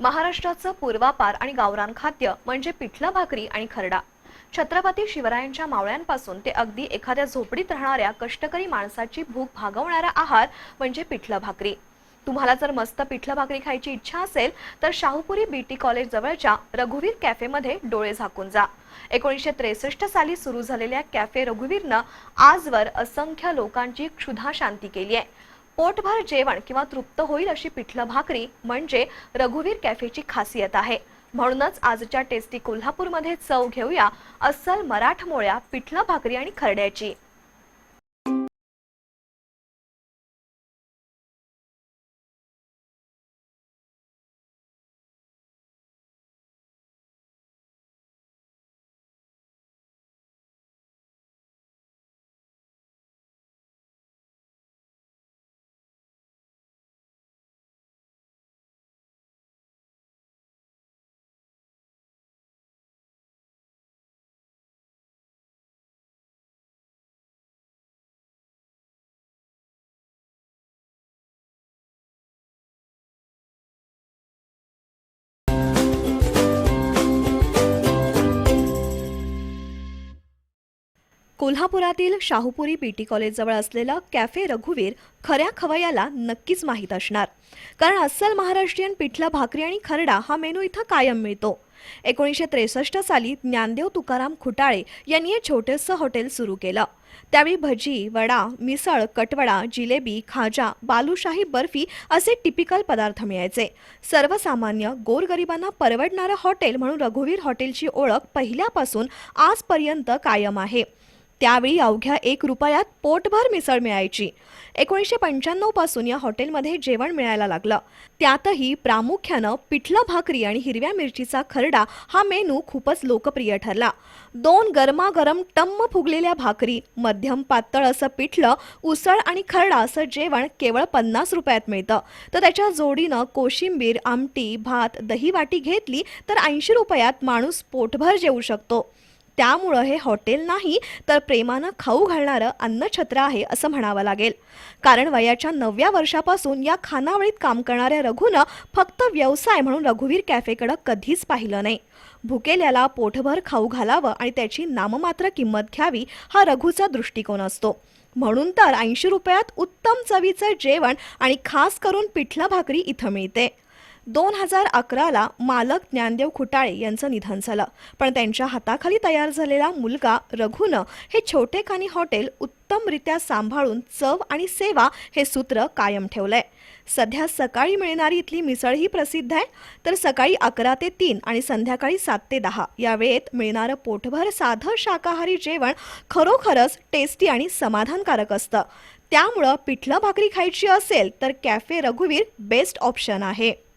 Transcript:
महाराष्ट्राचं पूर्वापार आणि गावरान खाद्य म्हणजे पिठलं भाकरी आणि खरडा. छत्रपती शिवरायांच्या मावळ्यांपासून ते अगदी एखाद्या झोपडीत राहणाऱ्या कष्टकरी माणसाची भूक भागवणारा आहार म्हणजे पिठलं भाकरी. तुम्हाला जर मस्त पिठलं भाकरी खायची इच्छा असेल तर शाहूपुरी बीटी कॉलेज जवळच्या रघुवीर कॅफेमध्ये डोळे झाकून जा. एकोणीसशे त्रेसष्ट साली सुरू झालेल्या कॅफे रघुवीरनं आजवर असंख्य लोकांची क्षुधा शांती केली आहे. पोटभर जेवण किंवा तृप्त होईल अशी पिठलं भाकरी म्हणजे रघुवीर कॅफेची खासियत आहे. म्हणूनच आजच्या टेस्टी कोल्हापूरमध्ये चव घेऊया अस्सल मराठमोळ्या पिठलं भाकरी आणि खरड्याची. कोल्हापुरातील शाहूपुरी पीटी कॉलेजजवळ असलेलं कॅफे रघुवीर खऱ्या खवय्याला नक्कीच माहीत असणार. कारण अस्सल महाराष्ट्रीयन पिठलं भाकरी आणि खरडा हा मेनू इथं कायम मिळतो. एकोणीसशे त्रेसष्ट साली ज्ञानदेव तुकाराम खुटाळे यांनी हे छोटेसं हॉटेल सुरू केलं. त्यावेळी भजी वडा मिसळ कटवडा जिलेबी खाजा बालुशाही बर्फी असे टिपिकल पदार्थ मिळायचे. सर्वसामान्य गोरगरिबांना परवडणारं हॉटेल म्हणून रघुवीर हॉटेलची ओळख पहिल्यापासून आजपर्यंत कायम आहे. त्यावेळी अवघ्या एक रुपयात पोटभर मिसळ मिळायची. एकोणीसशे पंच्याण्णवपासून या हॉटेलमध्ये जेवण मिळायला लागलं. त्यातही प्रामुख्यानं पिठलं भाकरी आणि हिरव्या मिरचीचा खरडा हा मेनू खूपच लोकप्रिय ठरला. दोन गरमागरम टम्म फुगलेल्या भाकरी मध्यम पातळ असं पिठलं उसळ आणि खरडा असं जेवण केवळ पन्नास रुपयात मिळतं. तर त्याच्या जोडीनं कोशिंबीर आमटी भात दही वाटी घेतली तर ऐंशी रुपयात माणूस पोटभर जेवू शकतो. त्यामुळं हे हॉटेल नाही तर प्रेमानं खाऊ घालणारं अन्नछत्र आहे असं म्हणावं लागेल. कारण वयाच्या नवव्या वर्षापासून या खानावळीत काम करणाऱ्या रघुनं फक्त व्यवसाय म्हणून रघुवीर कॅफेकडं कधीच पाहिलं नाही. भुकेल्याला पोटभर खाऊ घालावं आणि त्याची नाममात्र किंमत घ्यावी हा रघुचा दृष्टिकोन असतो. म्हणून तर ऐंशी रुपयात उत्तम चवीचं जेवण आणि खास करून पिठला भाकरी इथं मिळते. दोन हजार अकराला मालक ज्ञानदेव खुटाळे यांचं निधन झालं. पण त्यांच्या हाताखाली तयार झालेला मुलगा रघुनं हे छोटेखानी हॉटेल उत्तमरित्या सांभाळून चव आणि सेवा हे सूत्र कायम ठेवलंय. सध्या सकाळी मिळणारी इथली मिसळ ही प्रसिद्ध आहे. तर सकाळी अकरा ते तीन आणि संध्याकाळी सात ते दहा या वेळेत मिळणारं पोटभर साधं शाकाहारी जेवण खरोखरच टेस्टी आणि समाधानकारक असतं. त्यामुळं पिठलं भाकरी खायची असेल तर कॅफे रघुवीर बेस्ट ऑप्शन आहे.